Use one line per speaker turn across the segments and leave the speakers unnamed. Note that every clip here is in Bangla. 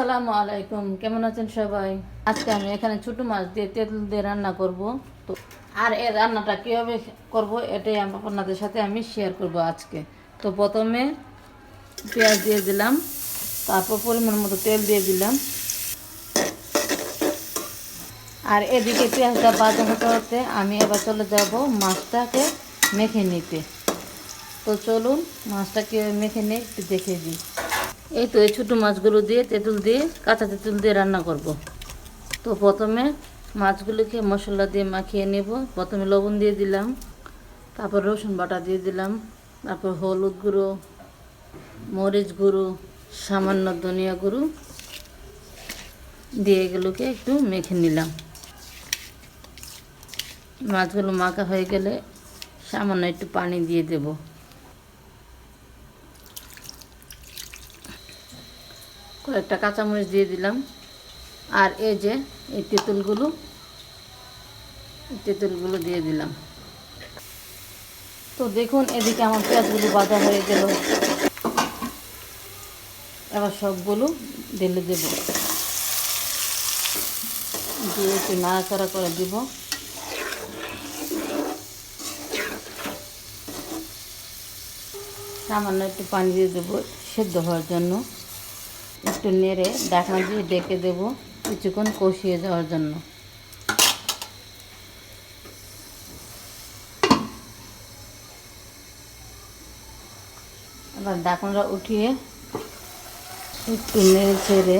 আসসালামু আলাইকুম। কেমন আছেন সবাই? আজকে আমি এখানে ছোট মাছ দিয়ে তেঁতুল দিয়ে রান্না করব। তো, আর এই রান্নাটা কীভাবে করব এটাই আমি আপনাদের সাথে আমি শেয়ার করব আজকে। তো প্রথমে পেঁয়াজ দিয়ে দিলাম, তারপর পরিমাণ মতো তেল দিয়ে দিলাম। আর এদিকে পেঁয়াজটা বাজা হতে হতে আমি এবার চলে যাব মাছটাকে মেখে নিতে। তো চলুন মাছটা মাছটাকে মেখে নিয়ে একটু দেখে দিই। এই তো এই ছোটো মাছগুলো দিয়ে তেঁতুল দিয়ে, কাঁচা তেঁতুল দিয়ে রান্না করব। তো প্রথমে মাছগুলোকে মশলা দিয়ে মাখিয়ে নেব। প্রথমে লবণ দিয়ে দিলাম, তারপর রসুন বাটা দিয়ে দিলাম, তারপর হলুদ গুঁড়ো, মরিচ গুঁড়ো, সামান্য ধনিয়া গুঁড়ো দিয়ে এগুলোকে একটু মেখে নিলাম। মাছগুলো মাখা হয়ে গেলে সামান্য একটু পানি দিয়ে দেব। কয়েকটা কাঁচামরিচ দিয়ে দিলাম। আর এই যে এই তেঁতুলগুলো তেঁতুলগুলো দিয়ে দিলাম। তো দেখুন, এদিকে আমার পেঁয়াজগুলো বাজা হয়ে গেল। এবার সবগুলো ঢেলে দেব। দিয়ে একটু নাড়াচাড়া করে দিব। সামান্য একটু পানি দিয়ে দেবো, সেদ্ধ হওয়ার জন্য। একটু নেড়ে ঢাকনা দিয়ে ডেকে দেবো কিছুক্ষণ কষিয়ে যাওয়ার জন্য। এবার ঢাকনাটা উঠিয়ে একটু নেড়ে ছেড়ে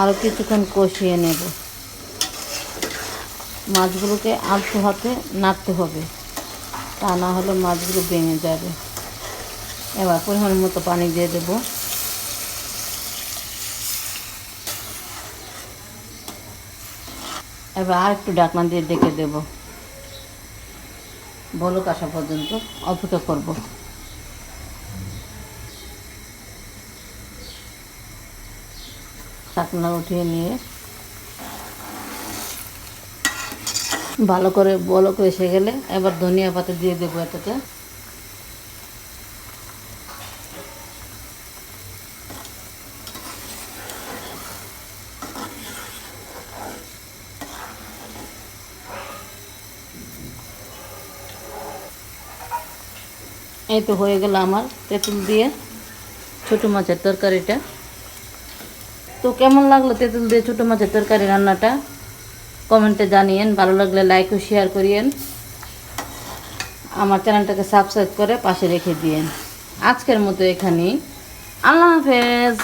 আরও কিছুক্ষণ কষিয়ে নেব। মাছগুলোকে আলতো হাতে নাড়তে হবে, তা না হলে মাছগুলো ভেঙে যাবে। এবার পরিমাণ মতো পানি দিয়ে দেবো। এবার আর একটু ডাকনা দিয়ে ডেকে দেব। বলক আসা পর্যন্ত, অপেক্ষা করব। ঢাকনা উঠিয়ে নিয়ে ভালো করে বলক এসে গেলে এবার ধনিয়া পাতা দিয়ে দেবো এটাতে। এই তো হয়ে গেল আমার তেঁতুল দিয়ে ছোটো মাছের তরকারিটা। তো কেমন লাগল তেঁতুল দিয়ে ছোটো মাছের তরকারি রান্নাটা? কমেন্টে জানিয়েন, ভালো লাগলে লাইক ও শেয়ার করিয়েন। আমার চ্যানেলটাকে সাবস্ক্রাইব করে পাশে রেখে দিয়েন। আজকের মতো এখানেই। আল্লাহ হাফেজ।